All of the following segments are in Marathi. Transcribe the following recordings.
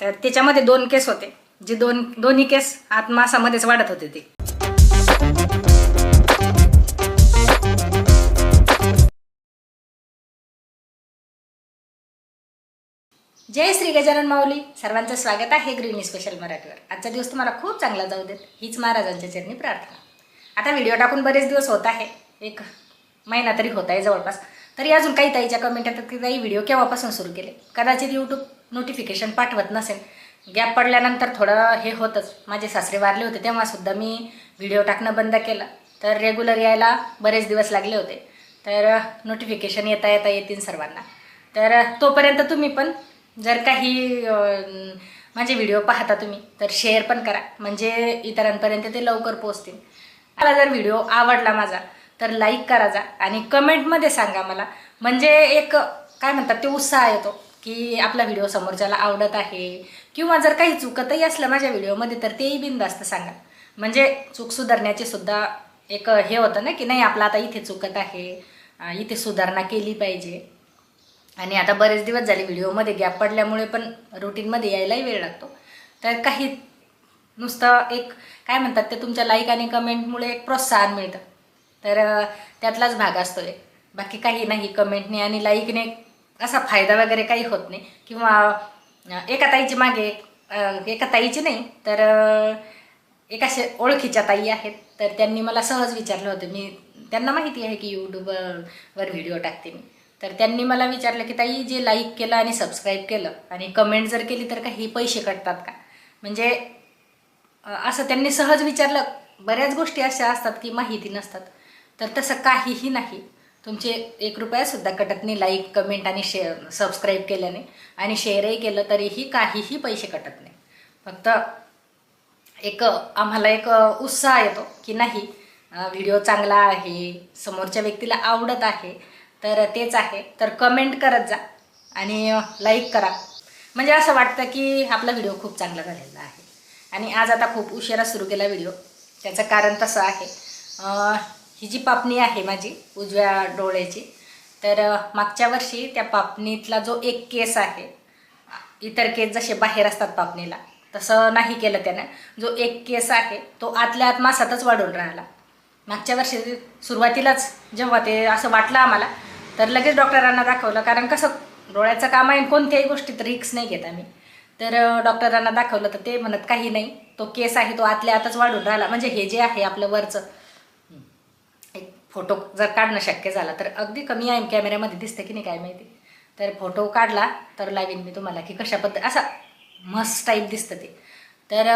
तर त्याच्यामध्ये दोन केस होते. जे दोन दोन्ही केस आत मासामध्येच वाढत होते ते. जय श्री गजानन माऊली. सर्वांचं स्वागत आहे ग्रीन स्पेशल मराठीवर. आजचा दिवस तुम्हाला खूप चांगला जाऊ देत. हीच महाराजांच्या चरणी प्रार्थना. आता व्हिडिओ टाकून बरेच दिवस होत आहे. एक महिना तरी होत आहे जवळपास. तरी अजून काही ताईच्या कमेंट येतात की काही व्हिडिओ केव्हापासून सुरू केले? कदाचित यूट्यूब नोटिफिकेशन पाठवत नसेल. गॅप पडल्यानंतर थोडं हे होतंच. माझे सासरे वारले होते तेव्हासुद्धा मी व्हिडिओ टाकणं बंद केलं. तर रेग्युलर यायला बरेच दिवस लागले होते. तर नोटिफिकेशन येता येता येतील सर्वांना. तर तोपर्यंत तुम्ही पण जर काही माझे व्हिडिओ पाहता तुम्ही तर शेअर पण करा. म्हणजे इतरांपर्यंत ते लवकर पोहोचतील. मला जर व्हिडिओ आवडला माझा तर लाईक करा जा. आणि कमेंटमध्ये सांगा मला. म्हणजे एक काय म्हणतात ते उत्साह येतो. की आपला व्हिडिओ समोरच्याला आवडत आहे किंवा जर काही चुकतही असलं माझ्या व्हिडिओमध्ये तर तेही बिनधास्त सांगा. म्हणजे चूक सुधारण्याची सुद्धा एक हे होतं ना की नाही आपलं आता इथे चुकत आहे इथे सुधारणा केली पाहिजे. आणि आता बरेच दिवस झाले व्हिडिओमध्ये गॅप पडल्यामुळे पण रुटीनमध्ये यायलाही वेळ लागतो. तर काही नुसतं एक काय म्हणतात ते तुमच्या लाईक आणि कमेंटमुळे एक प्रोत्साहन मिळतं. तर त्यातलाच भाग असतो एक बाकी काही नाही कमेंटने आणि लाईकने असा फायदा वगैरे काही होत नाही. किंवा एका ताईची मागे एका ताईची नाही तर एका शे ओळखीच्या ताई आहेत. तर त्यांनी मला सहज विचारलं होतं. मी त्यांना माहिती आहे की यूट्यूबवर व्हिडिओ टाकते मी. तर त्यांनी मला विचारलं की ताई जे लाईक केलं आणि सबस्क्राईब केलं आणि कमेंट जर केली तर काही पैसे कटतात का? म्हणजे असं त्यांनी सहज विचारलं. बऱ्याच गोष्टी अशा असतात की माहिती नसतात. तर तसं काहीही नाही. तुमचे एक रुपयासुद्धा कटत नाही लाईक कमेंट आणि शेअर सबस्क्राईब केल्याने. आणि शेअरही केलं तरीही काहीही पैसे कटत नाही. फक्त एक आम्हाला एक उत्साह येतो की नाही व्हिडिओ चांगला आहे समोरच्या व्यक्तीला आवडत आहे तर तेच आहे. तर कमेंट करत जा आणि लाईक करा. म्हणजे असं वाटतं की आपला व्हिडिओ खूप चांगला झालेला आहे. आणि आज आता खूप उशिरा सुरू केला व्हिडिओ त्याचं कारण तसं आहे. ही जी पापणी आहे माझी उजव्या डोळ्याची तर मागच्या वर्षी त्या पापणीतला जो एक केस आहे इतर केस जसे बाहेर असतात पापणीला तसं नाही केलं त्यानं. जो एक केस आहे तो आतल्या आत मासातच वाढून राहिला. मागच्या वर्षी सुरुवातीलाच जेव्हा ते असं वाटलं आम्हाला तर लगेच डॉक्टरांना दाखवलं कारण कसं डोळ्याचं काम आहे कोणत्याही गोष्टीत रिक्स नाही घेत आम्ही. तर डॉक्टरांना दाखवलं तर ते म्हणत काही नाही तो केस आहे तो आतल्या आतच वाढून राहिला. म्हणजे हे जे आहे आपलं वरचं फोटो जर काढणं शक्य झाला तर अगदी कमी आहे कॅमेऱ्यामध्ये दिसतं की नाही काय माहिती. तर फोटो काढला तर लावीन मी तुम्हाला की कशा पद्धत असा मस्त टाईप दिसतं ते. तर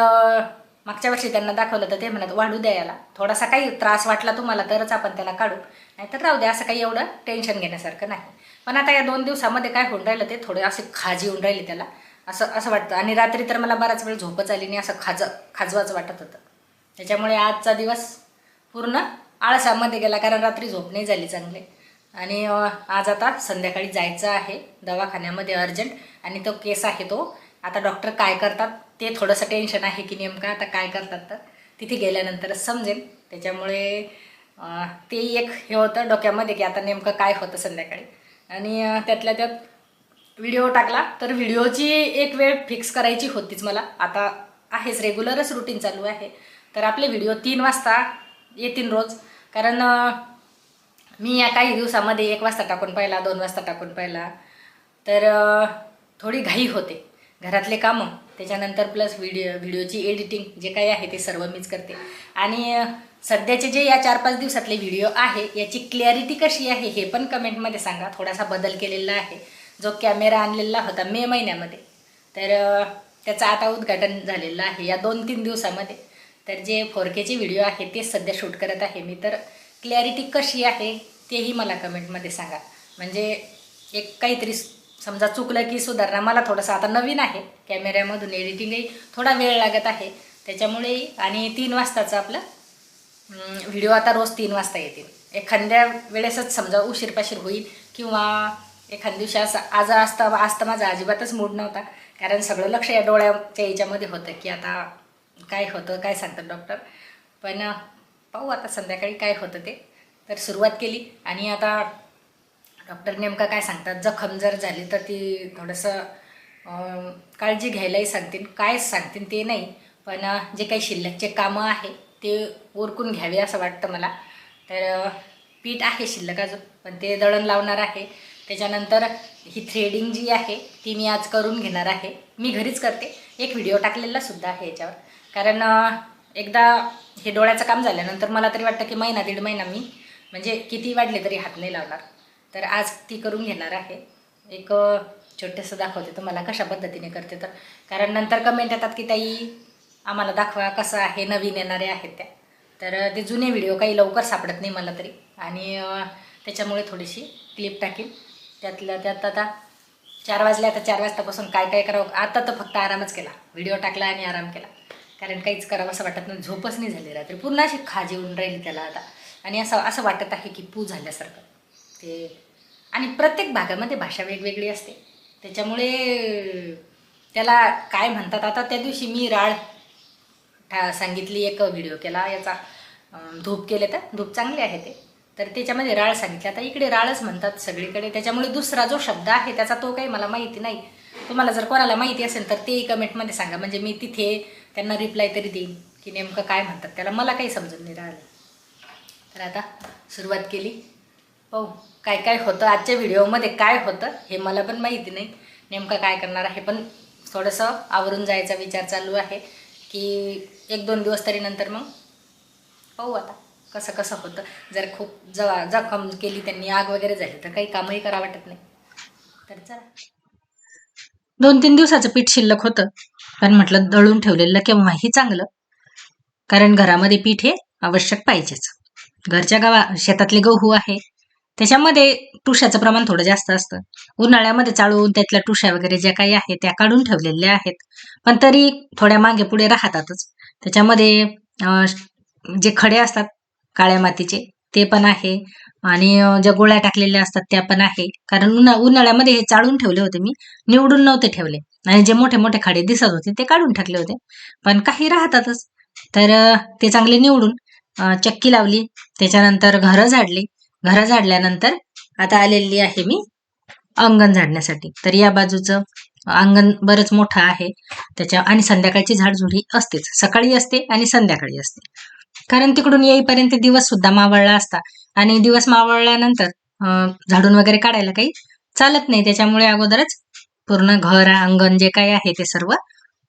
मागच्या वर्षी त्यांना दाखवलं तर ते म्हणत वाढू द्या याला. थोडासा काही त्रास वाटला तुम्हाला तरच आपण त्याला काढू. नाहीतर राहू द्या असं काही एवढं टेन्शन घेण्यासारखं नाही. पण आता या दोन दिवसामध्ये काय होऊन राहिलं ते थोडे असे खाजी होऊन राहिली त्याला. असं असं वाटतं. आणि रात्री तर मला बराच वेळ झोपच आली नाही असं खाज खाजवाचं वाटत होतं. त्याच्यामुळे आजचा दिवस पूर्ण आळसामध्ये गेला कारण रात्री झोप नाही झाली चांगली. आणि आज आता संध्याकाळी जायचं आहे दवाखान्यामध्ये अर्जंट आणि तो केस आहे तो. आता डॉक्टर काय करतात ते थोडंसं टेन्शन आहे की नेमकं आता काय करतात तर. तिथे गेल्यानंतरच समजेल. त्याच्यामुळे ते एक हे होतं डोक्यामध्ये की आता नेमकं काय होतं संध्याकाळी. आणि त्यातल्या त्यात व्हिडिओ टाकला तर व्हिडिओची एक वेळ फिक्स करायची होतीच मला. आता आहेच रेग्युलरच रुटीन चालू आहे. तर आपले व्हिडिओ तीन वाजता येतील रोज. कारण मी या काही दिवसामध्ये एक वाजता टाकून पाहिला दोन वाजता टाकून पाहिला. तर थोडी घाई होते. घरातले कामं त्याच्यानंतर प्लस व्हिडिओ व्हिडिओची एडिटिंग जे काही आहे ते सर्व मीच करते. आणि सध्याचे जे या चार पाच दिवसातले व्हिडिओ आहे याची क्लॅरिटी कशी आहे हे पण कमेंटमध्ये सांगा. थोडासा बदल केलेला आहे. जो कॅमेरा आणलेला होता मे महिन्यामध्ये. तर त्याचं आता उद्घाटन झालेलं आहे या दोन तीन दिवसामध्ये. तर जे फोर केचे व्हिडिओ आहे ते सध्या शूट करत आहे मी. तर क्लॅरिटी कशी आहे तेही मला कमेंटमध्ये सांगा. म्हणजे एक काहीतरी समजा चुकलं की सुधारणा मला थोडंसं आता नवीन आहे. कॅमेऱ्यामधून एडिटिंगही थोडा वेळ लागत आहे. त्याच्यामुळे आणि तीन वाजताचं आपलं व्हिडिओ आता रोज तीन वाजता येतील. एखाद्या वेळेसच समजा उशीरपाशीर होईल किंवा एखाद्या दिवशी असं आज असता असता माझा अजिबातच मूड नव्हता. कारण सगळं लक्ष या डोळ्याच्या याच्यामध्ये होतं की आता काय होतं काय सांगतात डॉक्टर पण पाहू आता संध्याकाळी काय होतं ते. तर सुरुवात केली आणि आता डॉक्टर नेमकं काय सांगतात? जखम जर झाली तर ती थोडंसं काळजी घ्यायलाही सांगतील. काय सांगतील ते नाही पण जे काही शिल्लकचे कामं आहे ते ओरकून घ्यावे असं वाटतं मला. तर पीठ आहे शिल्लक अजून पण ते दळण लावणार आहे. त्याच्यानंतर ही थ्रेडिंग जी आहे ती मी आज करून घेणार आहे. मी घरीच करते. एक व्हिडिओ टाकलेला सुद्धा आहे याच्यावर. कारण एकदा हे डोळ्याचं काम झाल्यानंतर मला तरी वाटतं की महिना दीड महिना मी म्हणजे किती वाढले तरी हात नाही लावणार. तर आज ती करून घेणार आहे. एक छोटंसं दाखवते तुम्हाला कशा पद्धतीने करते तर. कारण नंतर कमेंट येतात की ताई आम्हाला दाखवा कसं आहे नवीन येणारे आहेत त्या. तर ते जुने व्हिडिओ काही लवकर सापडत नाही मला तरी. आणि त्याच्यामुळे थोडीशी क्लिप टाकील त्यातल्या त्यात आता चार वाजले आता चार वाजतापासून काय काय करावं? आता तर फक्त आरामच केला. व्हिडिओ टाकला आणि आराम केला. कारण काहीच करावं असं वाटत नाही. झोपच नाही झाली रात्री. पूर्ण अशी खाज येऊन राहिली त्याला आता. आणि असं असं वाटत आहे की पू झाल्यासारखं. ते आणि प्रत्येक भागामध्ये भाषा वेगवेगळी असते. त्याच्यामुळे त्याला काय म्हणतात आता त्या दिवशी मी राळ ठा सांगितली एक व्हिडिओ केला. याचा धूप केले तर धूप चांगले आहे ते. तर त्याच्यामध्ये राळ सांगितलं. आता इकडे राळच म्हणतात सगळीकडे. त्याच्यामुळे दुसरा जो शब्द आहे त्याचा तो काही मला माहिती नाही. तुम्हाला जर कोणाला माहिती असेल तर तेही कमेंटमध्ये सांगा. म्हणजे मी तिथे त्यांना रिप्लाय तरी देईन की नेमकं काय म्हणतात. त्याला मला काही समजून नाही राहिलं. तर आता सुरुवात केली. पाहू काय काय होतं आजच्या व्हिडिओमध्ये काय होतं हे मला पण माहिती नाही. नेमकं काय करणार आहे पण थोडंसं आवरून जायचा विचार चालू आहे की एक दोन दिवस तरी नंतर मग पाहू आता कसं कसं होतं. जर खूप ज जखम केली त्यांनी आग वगैरे झाली तर काही कामही करा वाटत नाही. तर चला. दोन तीन दिवसाचं पीठ शिल्लक होतं. पण म्हटलं दळून ठेवलेलं केव्हाही चांगलं. कारण घरामध्ये पीठ हे आवश्यक पाहिजेच. घरच्या गावा शेतातले गहू आहे. त्याच्यामध्ये टुशाचं प्रमाण थोडं जास्त असतं. उन्हाळ्यामध्ये चाळून त्यातल्या टुशा वगैरे ज्या काही आहेत त्या काढून ठेवलेल्या आहेत. पण तरी थोड्या मागे पुढे राहतातच. त्याच्यामध्ये जे खडे असतात काळ्या मातीचे ते पण आहे. आणि ज्या गोळ्या टाकलेल्या असतात त्या पण आहे. कारण उन्हा उन्हाळ्यामध्ये हे चाळून ठेवले होते मी. निवडून नव्हते ठेवले. आणि जे मोठे मोठे खडे दिसत होते ते काढून टाकले होते. पण काही राहतातच. तर ते चांगले निवडून चक्की लावली. त्याच्यानंतर घरं झाडली. घरं झाडल्यानंतर आता आलेली आहे मी अंगण झाडण्यासाठी. तर या बाजूचं अंगण बरंच मोठं आहे. त्याच्या आणि संध्याकाळची झाडझुडी असतेच. सकाळी असते आणि संध्याकाळी असते. कारण तिकडून येईपर्यंत दिवस सुद्धा मावळला असता. आणि दिवस मावळल्यानंतर झाडून वगैरे काढायला काही चालत नाही. त्याच्यामुळे अगोदरच पूर्ण घर अंगण जे काही आहे ते सर्व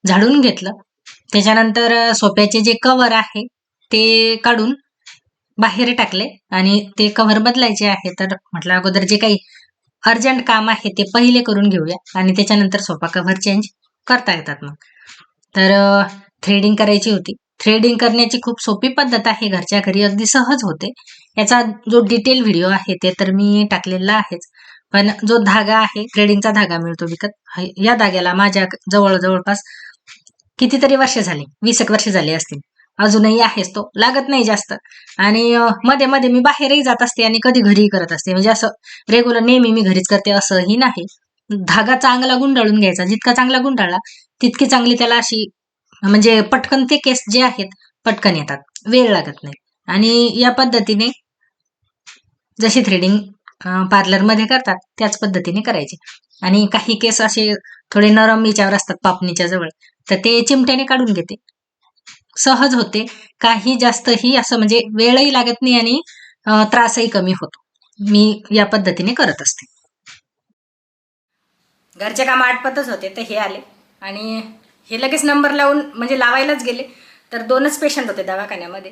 झाडून घेतलं. त्याच्यानंतर सोप्याचे जे कवर आहे ते काढून बाहेर टाकले आणि ते कव्हर बदलायचे आहे. तर म्हटलं अगोदर जे काही अर्जंट काम आहे ते पहिले करून घेऊया आणि त्याच्यानंतर सोफा कव्हर चेंज करता येतात मग. तर थ्रेडिंग करायची होती. थ्रेडिंग करण्याची खूप सोपी पद्धत आहे. घरच्या घरी अगदी सहज होते. याचा जो डिटेल व्हिडिओ आहे ते तर मी टाकलेला आहेच. पण जो धागा आहे थ्रेडिंगचा धागा मिळतो विकत. या धाग्याला माझ्या जवळ जवळपास कितीतरी वर्ष झाली वीस एक वर्ष झाली असतील. अजूनही आहेच तो लागत नाही जास्त. आणि मध्ये मध्ये मी बाहेरही जात असते आणि कधी घरीही करत असते. म्हणजे असं रेग्युलर नेहमी मी घरीच करते असंही नाही. धागा चांगला गुंडाळून घ्यायचा. जितका चांगला गुंडाळला तितकी चांगली त्याला अशी म्हणजे पटकन ते केस जे आहेत पटकन येतात. वेळ लागत नाही. आणि या पद्धतीने जशी थ्रेडिंग पार्लरमध्ये करतात त्याच पद्धतीने करायचे. आणि काही केस असे थोडे नरम याच्यावर असतात पापणीच्या जवळ तर ते चिमट्याने काढून घेते. सहज होते. काही जास्तही असं म्हणजे वेळही लागत नाही आणि त्रासही कमी होतो. मी या पद्धतीने करत असते. घरचे काम आटपतच होते तर हे आले. आणि हे लगेच नंबर लावून म्हणजे लावायलाच गेले. तर दोनच पेशंट होते दवाखान्यामध्ये.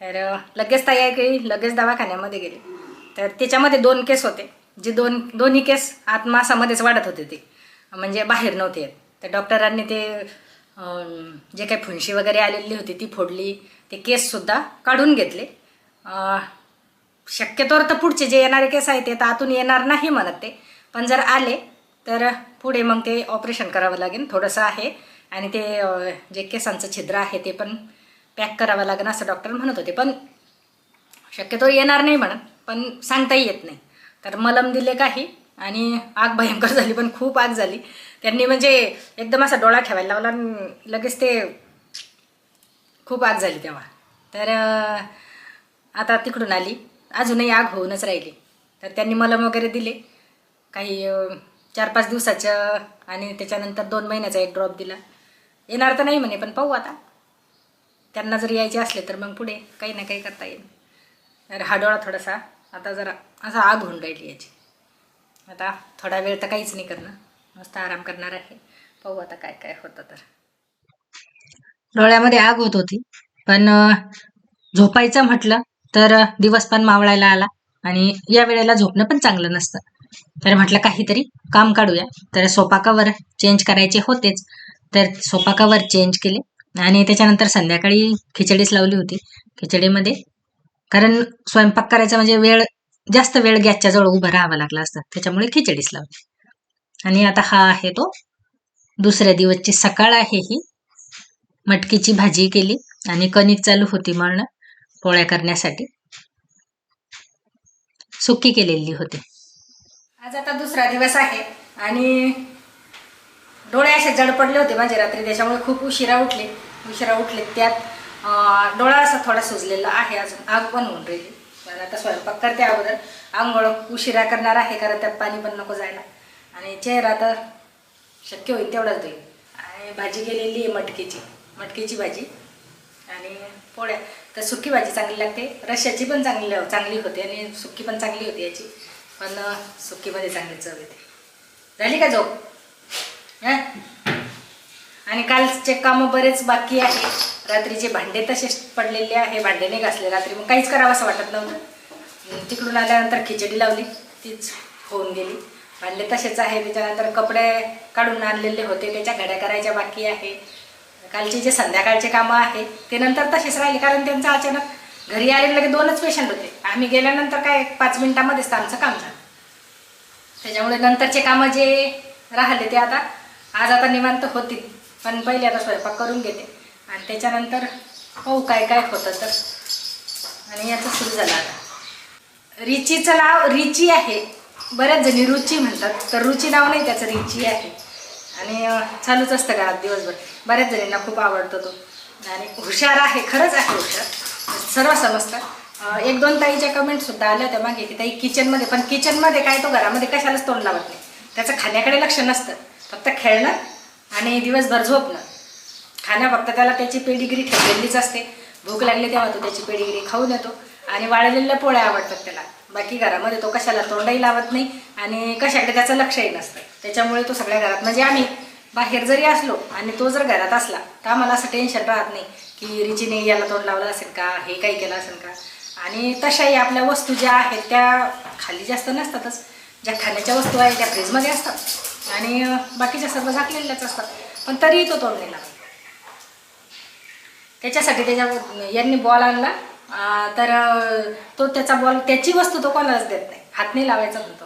तर लगेच तयार केली लगेच दवाखान्यामध्ये गेले. तर त्याच्यामध्ये दोन केस होते. जे दोन दोन्ही केस आतमासामध्येच वाढत होते ते. म्हणजे बाहेर नव्हते येत. तर डॉक्टरांनी ते जे काही फुंशी वगैरे आलेली होती ती फोडली. ते केससुद्धा काढून घेतले. शक्यतोवर तर पुढचे जे येणारे केस आहेत ते तर आतून येणार नाही म्हणत ते. पण जर आले तर पुढे मग ते ऑपरेशन करावं लागेल. थोडंसं आहे. आणि ते जे केसांचं छिद्र आहे ते पण पॅक करावं लागेल असं डॉक्टर म्हणत होते. पण शक्यतो येणार नाही म्हणत. पण सांगताही येत नाही. तर मलम दिले काही आणि आग भयंकर झाली पण खूप आग झाली. त्यांनी म्हणजे एकदम असा डोळा ठेवायला लावला आणि लगेच ते खूप आग झाली तेव्हा. तर आता तिकडून आली. अजूनही आग होऊनच राहिली. तर त्यांनी मलम वगैरे दिले. काही चार पाच दिवसाचं आणि त्याच्यानंतर दोन महिन्याचा एक ड्रॉप दिला. येणार तर नाही म्हणे पण पाहू आता. त्यांना जर यायचे असले तर मग पुढे काही ना काही करता येईल. तर हा डोळा थोडासा आता जरा असं आग होऊन राहिली याची. आता थोडा वेळ तर काहीच नाही करणार. मस्त आराम करणार आहे. पाहू आता काय काय होतं तर. डोळ्यामध्ये आग होत होती. पण झोपायचं म्हटलं तर दिवस पण मावळायला आला आणि या वेळेला झोपणं पण चांगलं नसतं. तर म्हटलं काहीतरी काम काढूया. तर सोपा कवर चेंज करायचे होतेच. तर सोपा कवर चेंज केले आणि त्याच्यानंतर संध्याकाळी खिचडीच लावली होती. खिचडीमध्ये कारण स्वयंपाक करायचा म्हणजे वेळ जास्त वेळ गॅसच्या जवळ उभं राहावं लागलं असतं. त्याच्यामुळे खिचडीच लावली. आणि आता हा आहे तो. दुसऱ्या दिवसची सकाळ आहे ही. मटकीची भाजी केली आणि कणिक चालू होती मळणं पोळ्या करण्यासाठी. सुकी केलेली होती. आज आता दुसरा दिवस आहे आणि डोळे असे जड पडले होते माझे रात्री. त्याच्यामुळे खूप उशिरा उठले. उशिरा उठले त्यात. डोळा असा थोडा सुजलेला आहे अजून आग पण होऊन राहिली. पण आता स्वयंपाक करते अगोदर. आंघोळ उशिरा करणार आहे कारण त्यात पाणी पण नको जायला. आणि चेहरा तर शक्य होईल तेवढाच देईल. आणि भाजी केलेली आहे मटकीची. मटकीची भाजी आणि पोळ्या. तर सुकी भाजी चांगली लागते. रश्याची पण चांगली चांगली होते आणि सुकी पण चांगली होती याची. पण सुकीमध्ये चांगली चव येते. झाली का झोप? हां? आणि कालचे कामं बरेच बाकी आहे. रात्रीचे भांडे तसेच पडलेले आहे. भांडे नाही घासले रात्री. मग काहीच करावं असं वाटत नव्हतं. तिकडून आल्यानंतर खिचडी लावली. तीच होऊन गेली. भांडे तसेच आहे. त्याच्यानंतर कपडे काढून आणलेले होते. त्याच्या घड्या करायच्या बाकी आहे. कालचे जे संध्याकाळचे कामं आहे ते नंतर तसेच राहिले. कारण त्यांचं अचानक घरी आले लगे दोनच पेशंट होते. आम्ही गेल्यानंतर काय पाच मिनिटामध्येच तर आमचं काम झालं. त्याच्यामुळे नंतरचे कामं जे राहिले ते आता आज आता निवांत होतील. पण पहिले आता स्वयंपाक करून घेते. आणि त्याच्यानंतर हो काय काय होतं तर. आणि याचं सुरू झालं आता. रिचीचं नाव रिची आहे. बऱ्याच जणी रुची म्हणतात. तर रुची नाव नाही त्याचं रिची आहे. आणि चालूच असतं घरात दिवसभर. बऱ्याच जणींना खूप आवडतो तो. आणि हुशार आहे खरंच आहे हुशार. सर्व समजतं एक दोन ताईच्या कमेंटसुद्धा आल्या होत्या मागे की ताई किचनमध्ये पण किचनमध्ये काय तो घरामध्ये कशालाच तोंड लावत नाही. त्याचं खाण्याकडे लक्ष नसतं. फक्त खेळणं आणि दिवसभर झोपणं. खाणं फक्त त्याला त्याची पेडिगिरी ठेवलेलीच असते. भूक लागली तेव्हा तो त्याची पेडिगिरी खाऊन येतो. आणि वाळलेल्या पोळ्या आवडतात त्याला. बाकी घरामध्ये तो कशाला तोंडही लावत नाही आणि कशाकडे त्याचं लक्षही नसतं. त्याच्यामुळे तो सगळ्या घरात म्हणजे आम्ही बाहेर जरी असलो आणि तो जर घरात असला तर आम्हाला असं टेन्शन राहत नाही की रिचीने याला तोंड लावलं असेल का? हे काही केलं असेल का? आणि तशाही आपल्या वस्तू ज्या आहेत त्या खाली जास्त नसतातच. ज्या खाण्याच्या वस्तू आहेत त्या फ्रीजमध्ये असतात. आणि बाकीच्या सर्व झाकलेल्याच असतात. पण तरीही तो तोंड नाही त्याच्यासाठी त्याच्या यांनी बॉल आणला. तर तो त्याचा बॉल त्याची वस्तू तो कोणालाच देत नाही. हात नाही लावायचा म्हणतो.